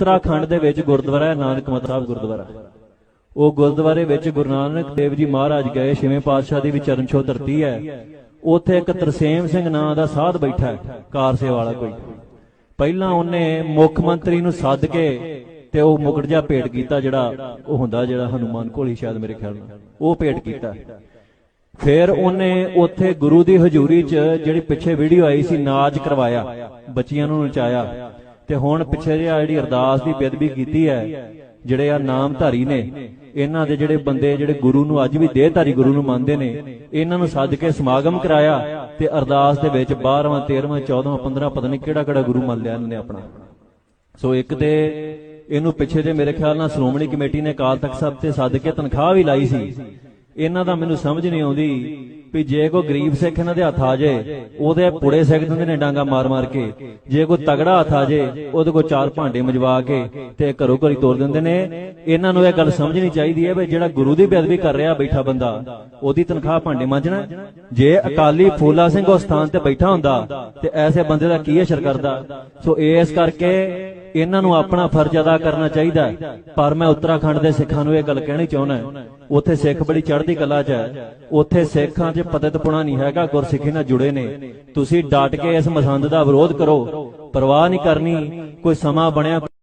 ਉੱਤਰਾਖੰਡ ਦੇ ਵਿੱਚ ਗੁਰਦੁਆਰਾ ਹੈ, ਨਾਨਕ ਮੱਤਾ ਸਾਹਿਬ ਗੁਰਦੁਆਰਾ। ਉਹ ਗੁਰਦੁਆਰੇ ਵਿੱਚ ਗੁਰੂ ਨਾਨਕ ਦੇਵ ਜੀ ਮਹਾਰਾਜ ਗਏ, ਛੇਵੇਂ ਪਾਤਸ਼ਾਹ ਦੀ ਵੀ ਚਰਨ ਛੋਹ ਧਰਤੀ ਹੈ। ਉੱਥੇ ਇੱਕ ਤਰਸੇਮ ਸਿੰਘ ਨਾਂ ਦਾ ਸਾਧ ਬੈਠਾ ਹੈ ਕਾਰਸੇ ਵਾਲਾ ਕੋਈ। ਪਹਿਲਾਂ ਉਹਨੇ ਮੁੱਖ ਮੰਤਰੀ ਨੂੰ ਸੱਦ ਕੇ ਤੇ ਉਹ ਮੁਕਟ ਜਾ ਭੇਟ ਕੀਤਾ ਜਿਹੜਾ ਉਹ ਹੁੰਦਾ ਜਿਹੜਾ ਹਨੂਮਾਨ ਕੋਲੀ ਸ਼ਾਇਦ ਮੇਰੇ ਖਿਆਲ ਨਾਲ। ਉਹ ਭੇਟ ਕੀਤਾ। ਫਿਰ ਉਹਨੇ ਉੱਥੇ ਗੁਰੂ ਦੀ ਹਜ਼ੂਰੀ 'ਚ ਜਿਹੜੀ ਪਿੱਛੇ ਵੀਡੀਓ ਆਈ ਸੀ ਨਾਚ ਕਰਵਾਇਆ, ਬੱਚੀਆਂ ਨੂੰ ਨਚਾਇਆ। ਤੇ ਹੁਣ ਪਿੱਛੇ ਜਿਹਾ ਜਿਹੜੀ ਅਰਦਾਸ ਦੀ ਬੇਦਬੀ ਕੀਤੀ ਹੈ, ਜਿਹੜੇ ਆ ਨਾਮਧਾਰੀ ਨੇ, ਇਹਨਾਂ ਦੇ ਜਿਹੜੇ ਬੰਦੇ, ਜਿਹੜੇ ਗੁਰੂ ਨੂੰ ਅੱਜ ਵੀ ਦੇਹਧਾਰੀ ਗੁਰੂ ਨੂੰ ਮੰਨਦੇ ਨੇ, ਇਹਨਾਂ ਨੂੰ ਸੱਦ ਕੇ ਸਮਾਗਮ ਕਰਾਇਆ ਤੇ ਅਰਦਾਸ ਦੇ ਵਿੱਚ 12ਵਾਂ 13ਵਾਂ 14ਵਾਂ 15 ਪਤਾ ਨਹੀਂ ਕਿਹੜਾ ਕਿਹੜਾ ਗੁਰੂ ਮੰਨ ਲਿਆ ਇਹਨਾਂ ਨੇ ਆਪਣਾ। ਸੋ ਇੱਕ ਤੇ ਇਹਨੂੰ ਪਿੱਛੇ ਜੇ ਮੇਰੇ ਖਿਆਲ ਨਾਲ ਸ਼੍ਰੋਮਣੀ ਕਮੇਟੀ ਨੇ ਅਕਾਲ ਤਖਤ ਸਾਹਿਬ ਤੇ ਸੱਦ ਕੇ ਤਨਖਾਹ ਵੀ ਲਾਈ ਸੀ। ਇਹਨਾਂ ਦਾ ਮੈਨੂੰ ਸਮਝ ਨਹੀਂ ਆਉਂਦੀ ਵੀ ਜੇ ਕੋਈ ਗਰੀਬ ਸਿੱਖ ਇਹਨਾਂ ਦੇ ਹੱਥ ਆ ਜੇ ਉਹਦੇ ਪੁੜੇ ਸਿੱਖ ਦਿੰਦੇ ਨੇ ਡਾਂਗਾ ਮਾਰ ਮਾਰ ਕੇ। ਜੇ ਕੋਈ ਤਗੜਾ ਹੱਥ ਆ ਜੇ ਉਹਦੇ ਕੋਲ ਚਾਰ ਭਾਂਡੇ ਮਜਵਾ ਕੇ ਤੇ ਘਰੋਂ ਘਰੀ ਤੋਰ ਦਿੰਦੇ ਨੇ। ਇਹਨਾਂ ਨੂੰ ਇਹ ਗੱਲ ਸਮਝਣੀ ਚਾਹੀਦੀ ਹੈ ਵੀ ਜਿਹੜਾ ਗੁਰੂ ਦੀ ਬੇਅਦਬੀ ਕਰ ਰਿਹਾ ਬੈਠਾ ਬੰਦਾ ਉਹਦੀ ਤਨਖਾਹ ਭਾਂਡੇ ਮਾਂਜਣਾ। ਜੇ ਅਕਾਲੀ ਫੂਲਾ ਸਿੰਘ ਉਸ ਸਥਾਨ ਤੇ ਬੈਠਾ ਹੁੰਦਾ ਤੇ ਐਸੇ ਬੰਦੇ ਦਾ ਕੀ ਅਸਰ ਕਰਦਾ? ਸੋ ਇਸ ਕਰਕੇ ਇਹਨਾਂ ਨੂੰ ਆਪਣਾ ਫਰਜ਼ ਅਦਾ ਕਰਨਾ ਚਾਹੀਦਾ ਪਰ ਮੈਂ ਉੱਤਰਾਖੰਡ ਦੇ ਸਿੱਖਾਂ ਨੂੰ ਇਹ ਗੱਲ ਕਹਿਣੀ ਚਾਹੁੰਦਾ ਉੱਥੇ ਸਿੱਖ ਬੜੀ ਚੜ੍ਹਦੀ ਕਲਾ 'ਚ ਹੈ। ਉੱਥੇ ਸਿੱਖਾਂ 'ਚ ਪਤਿਤਪੁਣਾ ਨਹੀਂ ਹੈਗਾ, ਗੁਰਸਿੱਖੀ ਨਾਲ ਜੁੜੇ ਨੇ। ਤੁਸੀਂ ਡਟ ਕੇ ਇਸ ਮਸੰਦ ਦਾ ਵਿਰੋਧ ਕਰੋ। ਪਰਵਾਹ ਨਹੀਂ ਕਰਨੀ। ਕੋਈ ਸਮਾਂ ਬਣਿਆ